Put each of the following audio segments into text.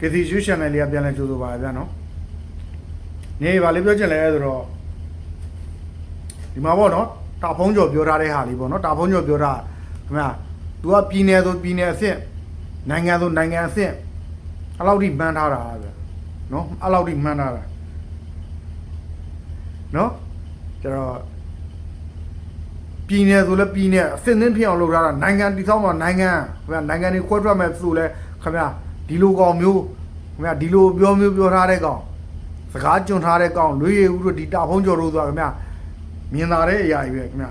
ကေစီယူရှင်နယ်လေးကပြန်လဲကြိုးဆိုပါဗျာနော်နေပါလေပြောချင်လဲဆိုတော့ဒီမှာပေါ့နော်တာဖုံးကျော်ပြောထားတဲ့ဟာလေးပေါ့နော်တာဖုံးကျော်ပြောတာခင်ဗျာ तू ကပြည်နယ်ဆိုပြည်နယ်အဆင့်နိုင်ငံဆိုနိုင်ငံအဆင့်အဲ့လောက်ထိမှန်းထားတာဗျာနော်အဲ့လောက်ထိမှန်းထားတာနော်ကျတော့ပြည်နယ်ဆိုလဲပြည်နယ်အဆင့်သင်းဖြစ်အောင်လုပ်ထားတာနိုင်ငံတည်ဆောက်မှာနိုင်ငံခင်ဗျာနိုင်ငံတွေခွဲထွက်မဲ့ဆိုလဲခင်ဗျာ ဒီလိုကောင်မျိုးခင်ဗျာဒီလိုပြောမျိုးပြောထားတဲ့ကောင်စကားကြွန်ထားတဲ့ကောင်လွေရည်ဦးတို့ဒီတာဖုံးကျော်တို့ဆိုတာခင်ဗျာမြင်လာတဲ့အရာကြီးပဲခင်ဗျာ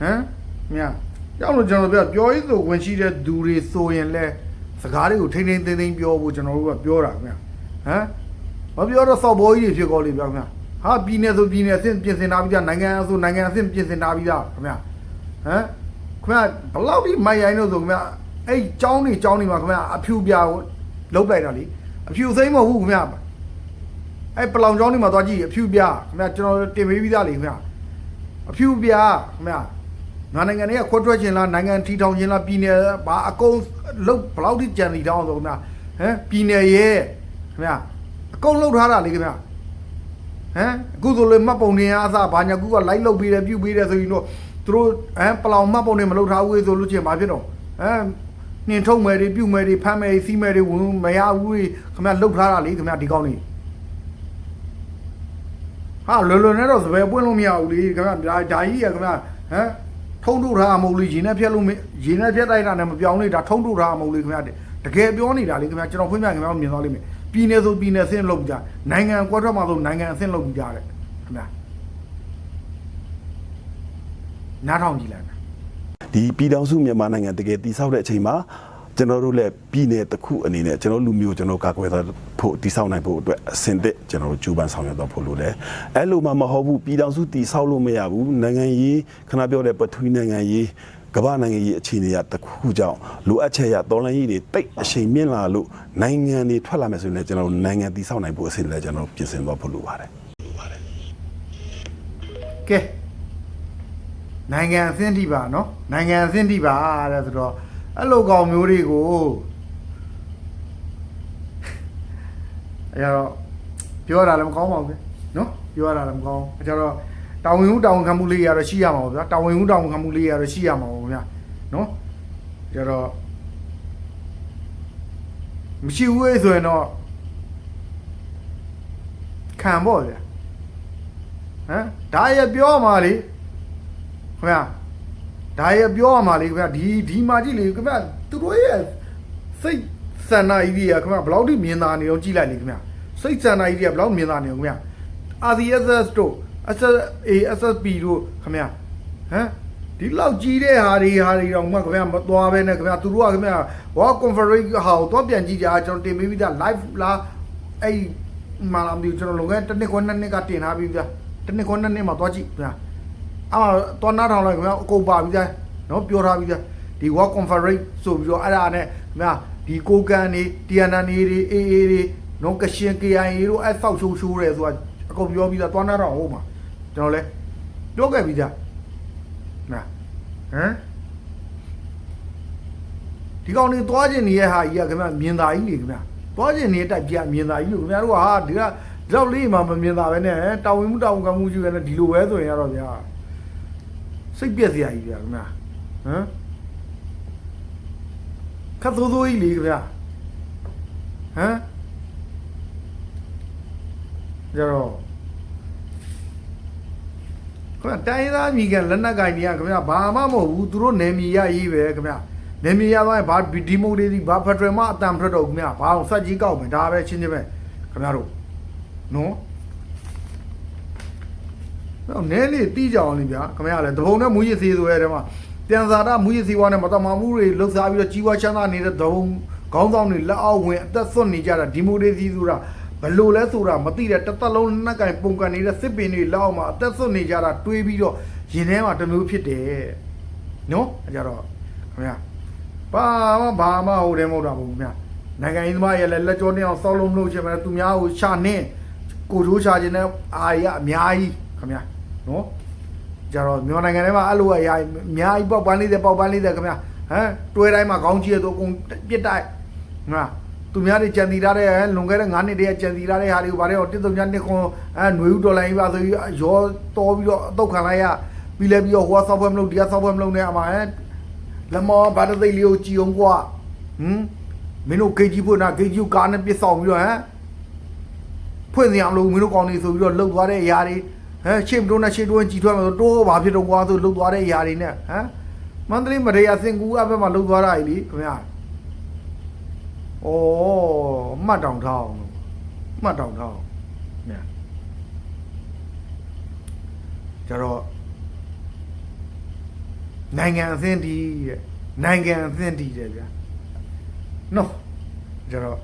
ဟမ်ခင်ဗျာကြောက်လို့ကျွန်တော်ပြောပြောရေးဆိုဝင်ရှိတဲ့သူတွေဆိုရင်လဲစကားတွေကိုထိမ့်ထိမ့်သိမ့်သိမ့်ပြောဖို့ကျွန်တော်တို့ကပြောတာခင်ဗျာဟမ်မပြောတော့စောက်ဘောကြီးတွေဖြစ်ကောလိဗျာခင်ဗျာဟာပြည်နယ်ဆိုပြည်နယ်အဆင့်ပြင်ဆင်ထားပြီးသားနိုင်ငံဆိုနိုင်ငံအဆင့်ပြင်ဆင်ထားပြီးသားခင်ဗျာဟမ်ခင်ဗျာဘယ်လောက်ဒီမိုက်ရိုင်းလို့ဆိုခင်ဗျာ အဲ့ចောင်းနေចောင်းနေမှာခင်ဗျာအဖြူပြာကိုလုတ်လိုက်တာလေအဖြူသိမ့်မဟုတ်ဘူးခင်ဗျာအဲ့ပလောင်ကျောင်းနေမှာသွားကြည့်အဖြူပြာခင်ဗျာကျွန်တော်တင်ပေးပြီးသားလေခင်ဗျာအဖြူပြာခင်ဗျာငါနိုင်ငံတွေကခွဲထွက်ခြင်းလားနိုင်ငံထီထောင်ခြင်းလားပြည်နယ်ဘာအကုန်လုတ်ဘလောက်ထိကြံနေတောင်းဆိုခင်ဗျာဟမ်ပြည်နယ်ရဲ့ခင်ဗျာအကုန်လုတ်ထားတာလေခင်ဗျာဟမ်အခုဆိုလေမှတ်ပုံတင်အားစဘာညာကူကလိုက်လုတ်ပြီးတယ်ပြုတ်ပြီးတယ်ဆိုရင်တော့သူတို့ဟမ်ပလောင်မှတ်ပုံတင်မလုတ်ထားဘူးဆိုလို့ချင်းဘာဖြစ်တော့ဟမ် နှင်ထုံမယ်တွေပြုတ်မယ်တွေဖမ်းမယ်စီးမယ်တွေဝင်မရဘူးခင်ဗျာလုတ်ထားတာလေခင်ဗျာဒီကောင်းလေးဟာလွယ်လွယ်နဲ့တော့စပယ်ပွင့်လို့မရဘူးလေခင်ဗျာဒါဒါကြီးရခင်ဗျာဟမ်ထုံးထုတ်ထားမဟုတ်လေရေနဲ့ဖြတ်လို့မရေနဲ့ဖြတ်တိုက်တာနဲ့မပြောင်းလေဒါထုံးထုတ်ထားမဟုတ်လေခင်ဗျာတကယ်ပြောနေတာလေခင်ဗျာကျွန်တော်ဖွင့်ပြခင်ဗျာမြင်သွားလိမ့်မယ်ပြည်နယ်ဆိုပြည်နယ်အဆင့်လုပ်ကြနိုင်ငံကွက်ထွက်မှာဆိုနိုင်ငံအဆင့်လုပ်ကြတဲ့ခင်ဗျာနားထောင်ကြည့်လိုက်မယ် ဒီပြည်တော်စုမြန်မာနိုင်ငံတကယ်တည်ဆောက်တဲ့အချိန်မှာကျွန်တော်တို့လည်းပြည်နယ်တစ်ခုအနေနဲ့ကျွန်တော်လူမျိုးကျွန်တော်ကာကွယ်ဖို့တည်ဆောက်နိုင်ဖို့အတွက်အဆင်သင့်ကျွန်တော်တို့ကြိုးပမ်းဆောင်ရွက်တော့ဖို့လိုတယ်အဲ့လိုမှမဟုတ်ဘူးပြည်တော်စုတည်ဆောက်လို့မရဘူးနိုင်ငံရေးခဏပြောတဲ့ပထဝီနိုင်ငံရေးကမ္ဘာနိုင်ငံရေးအခြေအနေရတစ်ခုကြောင့်လိုအပ်ချက်ရတော်လှန်ရေးတွေတိတ်အချိန်မြင့်လာလို့နိုင်ငံတွေထွက်လာမယ်ဆိုရင်လည်းကျွန်တော်တို့နိုင်ငံတည်ဆောက်နိုင်ဖို့အဆင်လည်းကျွန်တော်တို့ပြင်ဆင်တော့ဖို့လိုပါတယ်ကဲ နိုင်ငံအဆင့်ထိပါနော်နိုင်ငံအဆင့်ထိပါတဲ့ဆိုတော့အဲ့လိုကောင်မျိုးတွေကိုအဲ့တော့ပြောရတာလည်းမကောင်းပါဘူးနော်ပြောရတာလည်းမကောင်းအဲ့ကြတော့တာဝန်ဟုတာဝန်ခံမှုလေးရတော့ရှိရမှာပေါ့ဗျာတာဝန်ဟုတာဝန်ခံမှုလေးရတော့ရှိရမှာပေါ့ဗျာနော်ကြတော့မရှိဘူးလေဆိုရင်တော့ခံပေါ့ဗျာဟမ်ဒါရပြောရမှာလေ ခင်ဗျာဒါရပြောရမှာလေခင်ဗျာဒီဒီမှာကြည့်လေခင်ဗျာသူတို့ရဲ့စိတ်စန္ဒာကြီးတွေကခင်ဗျာဘယ်လောက်ထိမြင်သာနေတော့ကြည့်လိုက်လေခင်ဗျာစိတ်စန္ဒာကြီးတွေကဘယ်လောက်မြင်သာနေတော့ခင်ဗျာ RCSS တို့ SSASSP တို့ခင်ဗျာဟမ်ဒီလောက်ကြီးတဲ့ဟာတွေဟာတွေတော့မှခင်ဗျာမသွားပဲနဲ့ခင်ဗျာသူတို့ကခင်ဗျာ World Conference ဟာကိုတော့ပြန်ကြည့်ကြကျွန်တော်တင်ပေးပြီးသား live လားအဲ့မာလာမသိဘူးကျွန်တော်လုံခဲ့တစ်နှစ်ခွဲနှစ်နှစ်ကတင်ထားပြီးသားတစ်နှစ်ခွဲနှစ်နှစ်မှာသွားကြည့်ခင်ဗျာ အာတော့နားထောင်လိုက်ခင်ဗျာအကုန်ပါပြီးသားနော်ပြောထားပြီးသားဒီ World Conference ဆိုပြီးတော့အဲ့ဒါနဲ့ခင်ဗျာဒီကိုကန်နေ TNN တွေ AA တွေနော်ကရှင် KIA တို့အဲ့ဆောက်ရှိုးရှိုးတယ်ဆိုတာအကုန်ပြောပြီးသားသွားနားထောင်ဟုတ်မှာကျွန်တော်လဲပြောခဲ့ပြီးသားနာဟမ်ဒီကောင်တွေသွားခြင်းနေရဟာကြီးကခင်ဗျမြင်သာကြီးနေခင်ဗျသွားခြင်းနေတိုက်ပြမြင်သာကြီးလို့ခင်ဗျားတို့ကဟာဒီကဒီတော့လေးမှမမြင်သာပဲနဲ့တာဝန်မှုတာဝန်ကမှုရှိတယ်ဒီလိုပဲဆိုရင်ရတော့ဗျာ စိတ်ပြက်စရာကြီးဗျာခင်ဗျာဟမ်ခတ်သိုးသိုးကြီးလေခင်ဗျာဟမ်ကြတော့ခင်ဗျာတိုင်းသားမိကလက်နက်ကင်တွေကခင်ဗျာဘာမှမဟုတ်ဘူးသူတို့နယ်မြေရရေးပဲခင်ဗျာနယ်မြေရသွားရင်ဘာဒီမိုဒေစီဘာဖက်ဒရယ်မှအတန်ဖရက်တော့ခင်ဗျာဘာအောင်ဆက်ကြီးကောက်မယ်ဒါပဲချင်းချင်းပဲခင်ဗျာတို့နော် တော့နဲလေးတီးကြအောင်လေဗျာခင်ဗျာလည်းတပုံနဲ့မူရည်စီဆိုရဲတဲ့မှာပြန်စာတာမူရည်စီဝါနဲ့မတမမှုတွေလှုပ်ရှားပြီးတော့ကြီးဝါချမ်းသာနေတဲ့တပုံခေါင်းဆောင်တွေလက်အောက်ဝင်အသက်ဆွတ်နေကြတာဒီမိုဒေစီဆိုတာဘလို့လဲဆိုတာမသိတဲ့တစ်သက်လုံးနှက်ကင်ပုံကန်နေတဲ့စစ်ပင်တွေလက်အောက်မှာအသက်ဆွတ်နေကြတာတွေးပြီးတော့ရင်ထဲမှာတစ်မျိုးဖြစ်တယ်နော်အဲကြတော့ခင်ဗျာဘာမှဘာမှဟိုတယ်မဟုတ်တာဘူးခင်ဗျာနိုင်ငံရေးသမားရဲ့လက်ကြောနဲ့အောင်စောက်လုံးမလို့ချင်မယ်သူများကိုရှာနှင်းကိုထိုးချခြင်းနဲ့အာရအများကြီးခင်ဗျာ နော်ကြတော့မြန်မာနိုင်ငံထဲမှာအဲ့လိုအရာအများကြီးပေါက်ပန်းလေးတဲ့ပေါက်ပန်းလေးတဲ့ခင်ဗျာဟမ်တွဲတိုင်းမှာခေါင်းကြီးရတော့အကုန်ပြစ်တိုက်ငါသူများတွေကြံတည်ထားတဲ့လွန်ခဲ့တဲ့9နှစ်တည်းကကြံတည်ထားတဲ့ဟာတွေကိုဗါတဲ့တော့တစ်သုံးညနှစ်ခွန်အဲຫນွေဦးဒေါ်လာကြီးပါဆိုပြီးရောတော်ပြီးတော့အတုတ်ခံလိုက်ရပြီးလဲပြီးတော့ဟိုကဆောက်ဖွဲ့မလုပ်ဒီကဆောက်ဖွဲ့မလုပ်နဲ့အမဟဲလမောဘာတသိက်လေးကိုကြည်အောင်ကွာဟမ်မင်းတို့ဂေဂျီဖို့နာဂေဂျီကားနဲ့ပြစ်ဆောင်ပြီးတော့ဟမ်ဖွင့်စရာမလိုမင်းတို့ကောင်းနေဆိုပြီးတော့လှုပ်သွားတဲ့အရာတွေ ဟမ်ရှေ့မတိုးနဲ့ရှေ့တိုးရင်ကြည်ထွက်မှာဆိုတိုးဘာဖြစ်တော့ကွာဆိုလှုပ်သွားတဲ့အရာတွေနဲ့ဟမ်မန္တလေးမရေယာစင်ကူအဘက်မှာလှုပ်သွားတာကြီးလေခင်ဗျာ။ဩမှတ်တောင်ထားအောင်လို့မှတ်တောင်ထားအောင်။မြန်။ကျတော့နိုင်ငံအသင်းဒီတဲ့နိုင်ငံအသင်းဒီတဲ့ဗျာ။နော်။ကျတော့